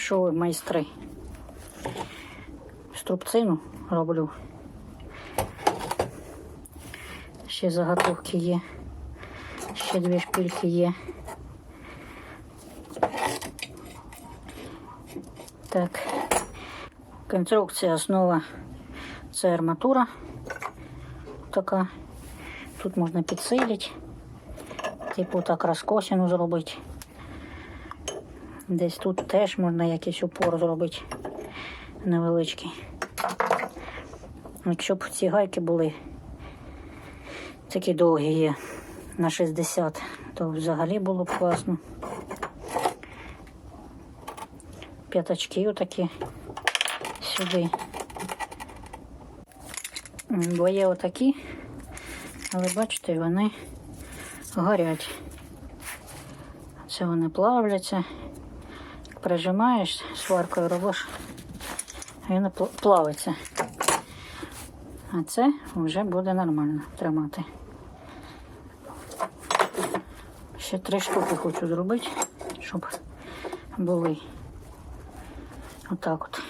Що ви майстри? Струбцину роблю. Ще заготовки є. Ще дві шпильки є. Так. Конструкція основа це арматура. Така. Тут можна підсилити. Типу так розкосину зробити. Десь тут теж можна якийсь упор зробити невеличкий. От щоб ці гайки були такі довгі є на 60, то взагалі було б класно. П'ятачки отакі сюди. Бо є отакі, але бачите, вони горять. Це вони плавляться. Прижимаєш сваркою робиш, він плавиться. А це вже буде нормально тримати. Ще три штуки хочу зробити, щоб були отак от.